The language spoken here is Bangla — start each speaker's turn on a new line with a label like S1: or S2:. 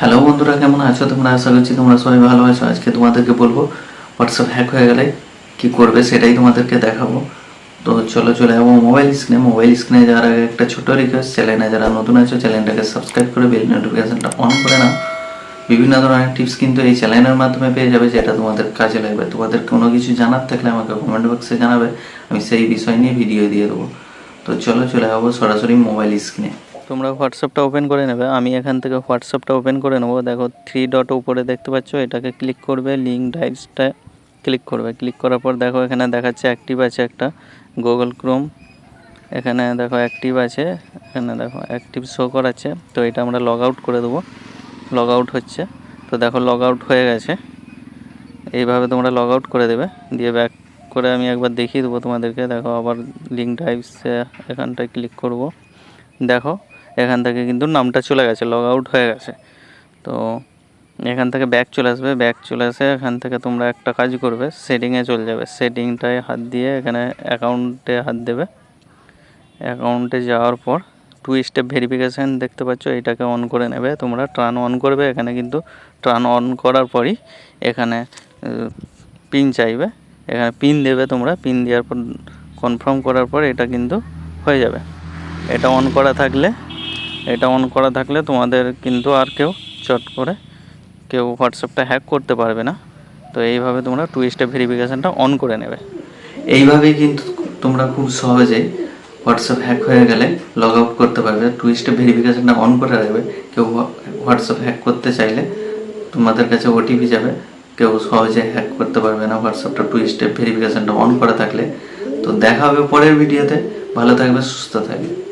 S1: হ্যালো বন্ধুরা, কেমন আছো? তোমরা আশা করছি তোমরা সবাই ভালো আছো। আজকে তোমাদেরকে বলব হোয়াটসঅ্যাপ হ্যাক হয়ে গেলে কি করবে সেটাই তোমাদেরকে দেখাবো। তো চলো, চলে যাব মোবাইল স্ক্রিনে মোবাইল স্ক্রিনে যাওয়ার আগে একটা ছোট রিকোয়েস্ট চ্যানেলে যারা নতুন আছো চ্যানেলটাকে সাবস্ক্রাইব করে বেল নোটিফিকেশনটা অন করে নাও। বিভিন্ন ধরনের টিপস কিন্তু এই চ্যানেলের মাধ্যমে পেয়ে যাবে, যেটা তোমাদের কাজে লাগবে। তোমাদের কোনো কিছু জানার থাকলে আমাকে কমেন্ট বক্সে জানাবে। আমি সেই বিষয় নিয়ে ভিডিও দিয়ে দেবো। তো চলো, চলে যাব সরাসরি মোবাইল স্ক্রিনে তোমরা হোয়াটসঅ্যাপটা ওপেন করে নেবে। আমি এখান থেকে হোয়াটসঅ্যাপটা ওপেন করে নেব। দেখো থ্রি ডট উপরে দেখতে পাচ্ছ, এটাকে ক্লিক করবে লিঙ্ক ড্রাইভসটা ক্লিক করবে। ক্লিক করার পর দেখো, এখানে দেখাচ্ছে অ্যাক্টিভ আছে একটা গুগল ক্রোম এখানে দেখো অ্যাক্টিভ আছে, এখানে দেখো অ্যাক্টিভ শো করাচ্ছে। তো এটা আমরা লগ আউট করে দেবো। লগ আউট হচ্ছে, তো দেখো লগ আউট হয়ে গেছে। এইভাবে তোমরা লগ আউট করে দেবে। দিয়ে ব্যাক করে আমি একবার দেখিয়ে দেবো তোমাদেরকে। দেখো, আবার লিঙ্ক ড্রাইভসে এখানটায় ক্লিক করব। দেখো এখান থেকে কিন্তু নামটা চলে গেছে লগ আউট হয়ে গেছে। তো এখান থেকে ব্যাক চলে আসবে ব্যাক চলে আসে এখান থেকে তোমরা একটা কাজ করবে সেটিংয়ে চলে যাবে। সেটিংটায় হাত দিয়ে এখানে অ্যাকাউন্টে হাত দেবে। অ্যাকাউন্টে যাওয়ার পর টু স্টেপ ভেরিফিকেশান দেখতে পাচ্ছ, এটাকে অন করে নেবে। তোমরা ট্রান অন করবে, এখানে কিন্তু ট্রান অন করার পরই এখানে পিন চাইবে। এখানে পিন দেবে তোমরা পিন দেওয়ার পর কনফার্ম করার পর এটা কিন্তু হয়ে যাবে। এটা অন করা থাকলে এটা অন করা থাকলে তোমাদের কিন্তু আর কেউ চট করে কেউ হোয়াটসঅ্যাপটা হ্যাক করতে পারবে না। তো এইভাবে তোমরা টু স্টেপ ভেরিফিকেশানটা অন করে নেবে। এইভাবেই কিন্তু তোমরা খুব সহজেই হোয়াটসঅ্যাপ হ্যাক হয়ে গেলে লগ আউট করতে পারবে। টু স্টেপ ভেরিফিকেশানটা অন করে রাখবে। কেউ হোয়াটসঅ্যাপ হ্যাক করতে চাইলে তোমাদের কাছে ওটিপি যাবে। কেউ সহজে হ্যাক করতে পারবে না হোয়াটসঅ্যাপটা টু স্টেপ ভেরিফিকেশানটা অন করা থাকলে। তো দেখা হবে পরের ভিডিওতে ভালো থাকবে, সুস্থ থাকবে।